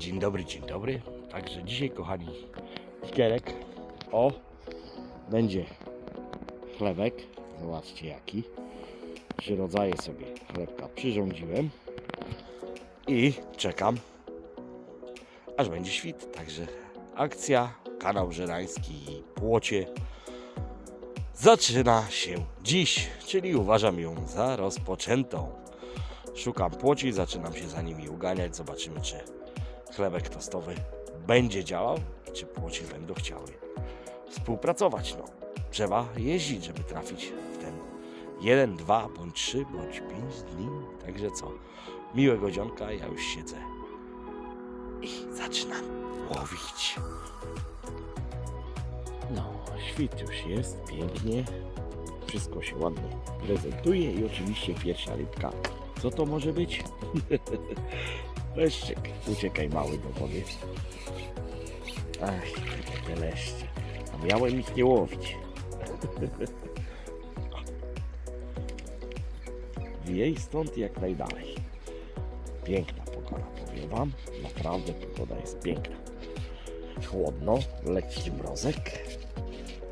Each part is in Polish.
Dzień dobry, dzień dobry. Także dzisiaj, kochani, Kierek. O, będzie chlebek. Zobaczcie jaki. Trzy rodzaje sobie chlebka przyrządziłem. I czekam, aż będzie świt. Także akcja, kanał żerański i płocie zaczyna się dziś, czyli uważam ją za rozpoczętą. Szukam płoci, zaczynam się za nimi uganiać. Zobaczymy, czy chlebek tostowy będzie działał czy płocie będą chciały współpracować. No, trzeba jeździć, żeby trafić w ten jeden, dwa, bądź trzy, bądź pięć dni. Także co, miłego dzionka, ja już siedzę i zaczynam łowić. No, świt już jest, pięknie. Wszystko się ładnie prezentuje i oczywiście pierwsza rybka. Co to może być? Leszczyk. Uciekaj mały do wody. Ach, te leszcze. A miałem ich nie łowić. Wiej stąd jak najdalej. Piękna pogoda, powiem wam. Naprawdę pogoda jest piękna. Chłodno, lekki mrozek,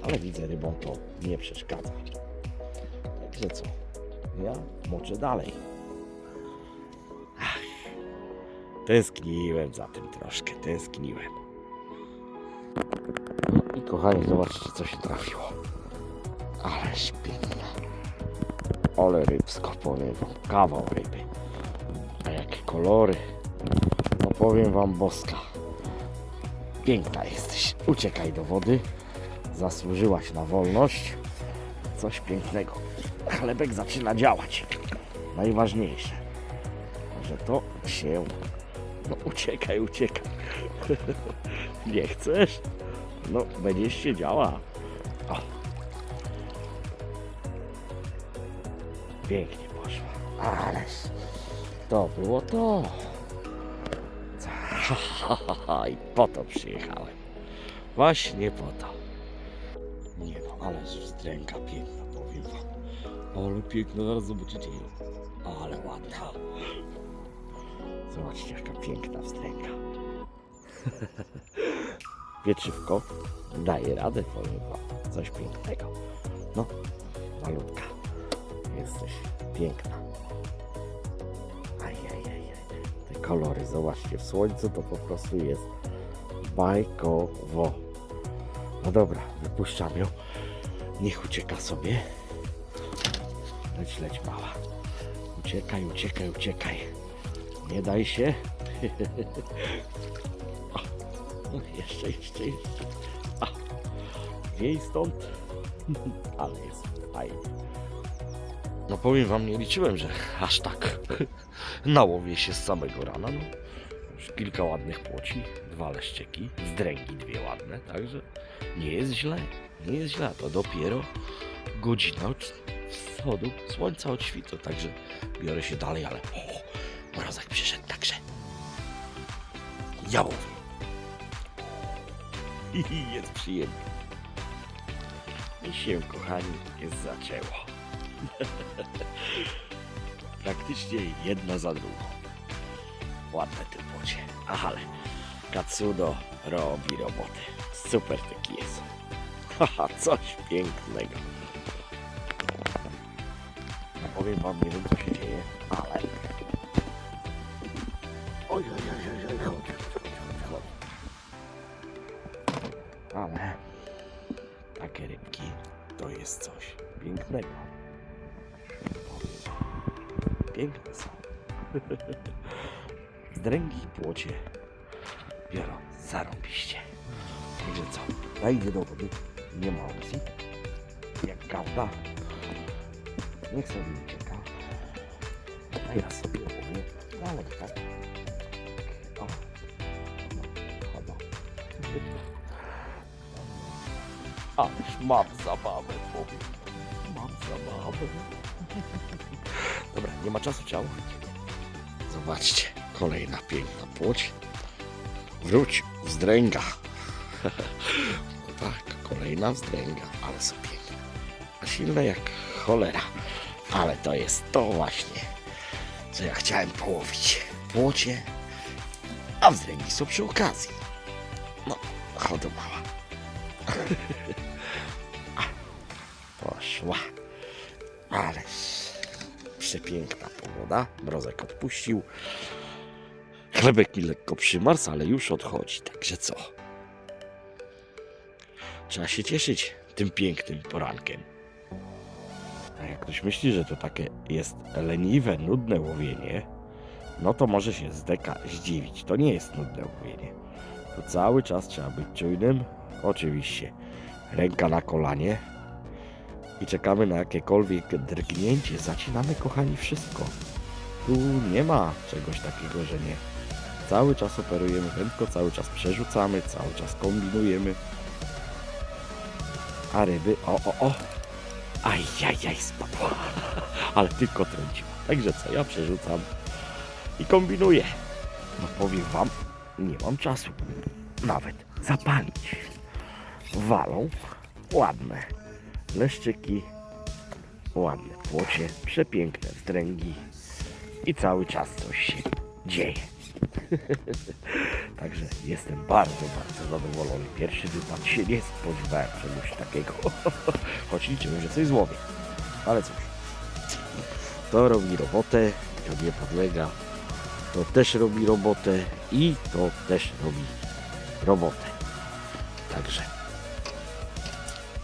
ale widzę rybom to nie przeszkadza. Także co? Ja moczę dalej. Tęskniłem za tym troszkę, tęskniłem. No i kochani, zobaczcie co się trafiło. Ależ piękne. Ale rybsko powiem kawał ryby. A jakie kolory. No powiem wam boska. Piękna jesteś. Uciekaj do wody. Zasłużyłaś na wolność. Coś pięknego. Chlebek zaczyna działać. Najważniejsze, że to się... No uciekaj, uciekaj. Nie chcesz? No, będziesz się działa. O. Pięknie poszła. Ależ to było to. I po to przyjechałem. Właśnie po to. Nie no, ależ wzdręga piękna, powiem wam. Ale piękna, zaraz zobaczycie ją. Ale ładna. Zobaczcie, jaka piękna wstręga. Pieczywko daje radę, powiem wam. Coś pięknego. No, malutka. Jesteś piękna. Ajajaj. Te kolory, zobaczcie, w słońcu to po prostu jest bajkowo. No dobra, wypuszczam ją. Niech ucieka sobie. Leć, leć mała. Uciekaj, uciekaj, uciekaj. Nie daj się. O, jeszcze, jeszcze, jeszcze. A, stąd. Ale jest fajnie. No powiem wam, nie liczyłem, że aż tak nałowię się z samego rana. No, już kilka ładnych płoci, dwa leszczyki, zdręgi dwie ładne, także nie jest źle, nie jest źle. To dopiero godzina od wschodu, słońca od świtu, także biorę się dalej, ale mrozek przyszedł, także ja łowię. I jest przyjemnie. I się, kochani, jest zaczęło. Praktycznie jedna za drugą. Ładne te płocie. Ale Katsudo robi robotę. Super taki jest. Haha, coś pięknego. No powiem wam, nie wiem co się dzieje, ale... Oj, oj, oj, chodź, chodź, chodź, chodź. Ale takie rybki to jest coś pięknego. Piękne są. Zdręgi i płocie biorą zarąbiście. Także co? Idę do wody. Nie ma opcji. Jak gałda. Niech sobie ucieka. A ja sobie łowię dalej, tak? Ależ mam zabawę, powiem. Mam zabawę. Dobra, nie ma czasu, ciało. Zobaczcie, kolejna piękna płoć. Wróć, wzdręga. Tak, kolejna wzdręga, ale są piękne. A silne jak cholera. Ale to jest to właśnie, co ja chciałem połowić. Płocie. A wzdręgi są przy okazji. Chodo mała. Poszła. Ależ przepiękna pogoda. Mrozek odpuścił. Chlebek mi lekko przymarzł, ale już odchodzi. Także co? Trzeba się cieszyć tym pięknym porankiem. A jak ktoś myśli, że to takie jest leniwe, nudne łowienie, no to może się z deka zdziwić. To nie jest nudne łowienie. To cały czas trzeba być czujnym. Oczywiście ręka na kolanie i czekamy na jakiekolwiek drgnięcie. Zacinamy, kochani, wszystko. Tu nie ma czegoś takiego, że nie. Cały czas operujemy wędko, cały czas przerzucamy, cały czas kombinujemy. A ryby, o, o, o. Ajajaj, spadła. Ale tylko trąciła. Także co, ja przerzucam i kombinuję. No powiem wam, nie mam czasu nawet zapalić. Walą ładne leszczyki, ładne płocie, przepiękne wzdręgi i cały czas coś się dzieje. Także jestem bardzo, bardzo zadowolony. Pierwszy wypad się nie spodziewałem czegoś takiego. Choć liczyłem, że coś złowię. Ale cóż, to robi robotę, to nie podlega. To też robi robotę i to też robi robotę. Także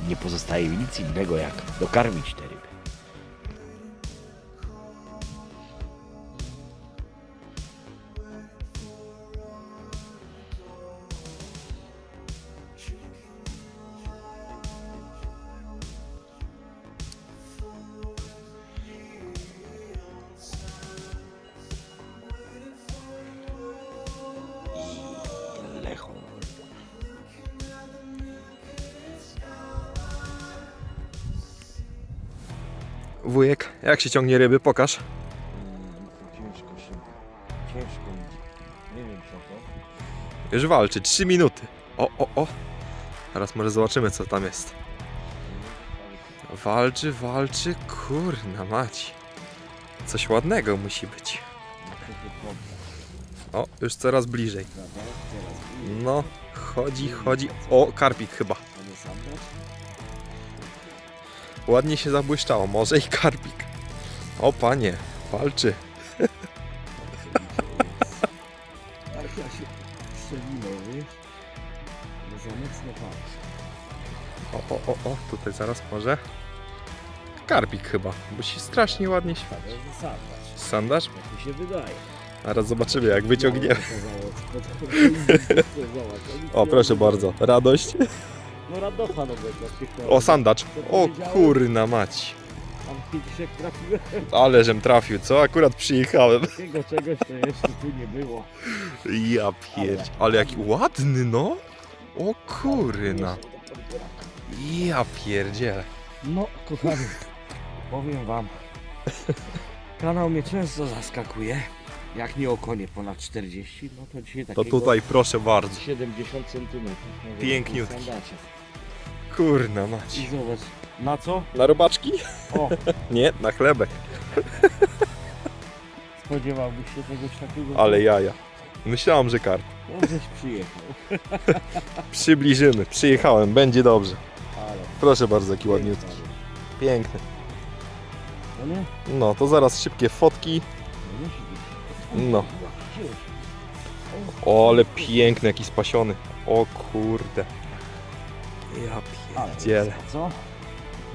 nie pozostaje mi nic innego jak dokarmić Wujek, jak się ciągnie ryby? Pokaż. Ciężko się, ciężko idzie. Nie wiem co to. Już walczy, 3 minuty. O, o, o. Teraz może zobaczymy, co tam jest. Walczy, walczy, kurna mać. Coś ładnego musi być. O, już coraz bliżej. No, chodzi, chodzi. O, karpik chyba. Ładnie się zabłyszczało, może i karpik. O panie, walczy. Ja się wiesz? No za mocno. O, o, o, o, tutaj zaraz może. Karpik chyba, bo się strasznie ładnie świeci. Ale zasadać, Sandaż? jak mi się wydaje. Zaraz zobaczymy jak wyciągniemy. O, O, proszę bardzo, radość. No radocha no będzie. O, sandacz. O, kurna mać. Tam jak trafiłem Ale żem trafił, co? Akurat przyjechałem. takiego czegoś, to jeszcze tu nie było. Ja pierdź. Ale jaki ładny, no. O kurna. Ja pierdzielę. No, kochani, powiem wam. Kanał mnie często zaskakuje. Jak nie o konie ponad 40, no to dzisiaj To takiego tutaj proszę bardzo. 70 cm. Piękniutki. Kurna mać. I zobacz, na co? Na robaczki? O, Nie, na chlebek. spodziewałbyś się czegoś takiego? Ale jaja. Myślałem, że karp. No, żeś przyjechał. Przybliżymy. Przyjechałem, będzie dobrze. Ale Proszę bardzo, jaki ładniutki. Piękny. No nie? No, to zaraz szybkie fotki. No. O, ale piękny, jaki spasiony. O kurde. Ja Ale pierdzielę. co?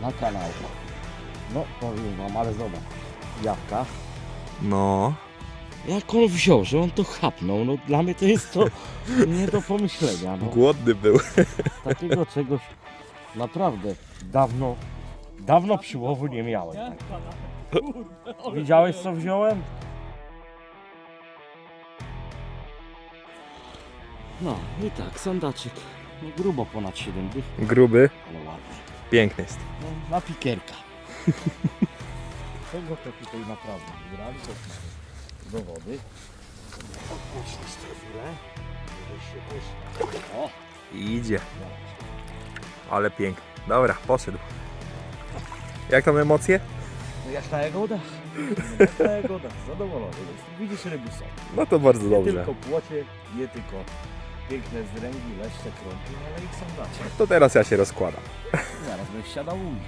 Na kanale. No, powiem wam, ale zobacz. Jabłka. No. Jak on wziął, że on to chapnął, no dla mnie to jest to nie do pomyślenia. No. Głodny był. Takiego czegoś naprawdę dawno, dawno przy łowu nie miałem. Widziałeś co wziąłem? No i tak, sandaczyk. No grubo ponad 7 dych, Gruby. ale ładny. Piękny jest. No, na pikierka. Tego to tutaj naprawdę wybrali, to są dowody. Odpuścić tę chwilę. żeby się O, Idzie. Ale piękny. Dobra, poszedł. Jak tam emocje? No jak na jagoda? Tego, tak, zadowolony jest. Widzisz, ryby są. No to bardzo Nie dobrze. tylko płocie, nie tylko piękne zręgi, leszcze, krąpy, ale ich są dacie. To teraz ja się rozkładam. Zaraz będziesz siadał u mnie.